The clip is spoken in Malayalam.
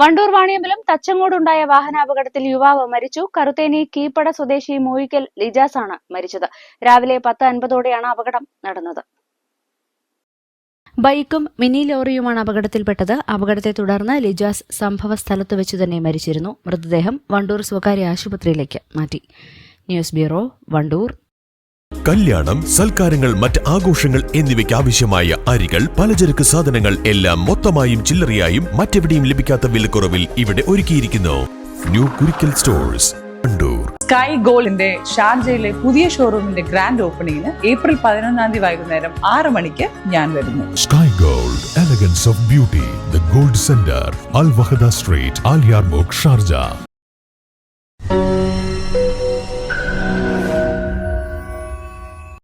Wandoor Vaniyambalam തച്ചങ്ങോടുണ്ടായ വാഹനാപകടത്തിൽ യുവാവ് മരിച്ചു. കറുത്തേനി കീപ്പട സ്വദേശി മൂയിക്കൽ ലിജാസ് ആണ് മരിച്ചത്. രാവിലെ പത്ത് അൻപതോടെയാണ് അപകടം നടന്നത്. ബൈക്കും മിനി ലോറിയുമാണ് അപകടത്തിൽപ്പെട്ടത്. അപകടത്തെ തുടർന്ന് ലിജാസ് സംഭവ സ്ഥലത്ത് വെച്ച് തന്നെ മരിച്ചിരുന്നു. മൃതദേഹം വണ്ടൂർ സ്വകാര്യ ആശുപത്രിയിലേക്ക് മാറ്റി. News bureau Wandoor. കല്യാണം സൽക്കാരങ്ങൾ മറ്റ് ആഘോഷങ്ങൾ എന്നിവയ്ക്ക് ആവശ്യമായ അരികൾ പലചരക്ക് സാധനങ്ങൾ എല്ലാം മൊത്തമായും ചില്ലറയായും മറ്റെവിടെയും ലഭിക്കാത്ത വിലക്കുറവിൽ ഇവിടെ ഒരുക്കിയിരിക്കുന്നു. New Kurikkal stores Kandoor sky ഗോൾഡിന്റെ ഷാർജയിലെ പുതിയ ഷോറൂമിന്റെ ഗ്രാൻഡ് ഓപ്പണിംഗിന് ഏപ്രിൽ പതിനൊന്നാം തീയതി വൈകുന്നേരം ആറ് മണിക്ക് ഞാൻ വരുന്നു. Sky gold elegance of beauty the gold centre Al Wahda street Aliyar mock Sharjah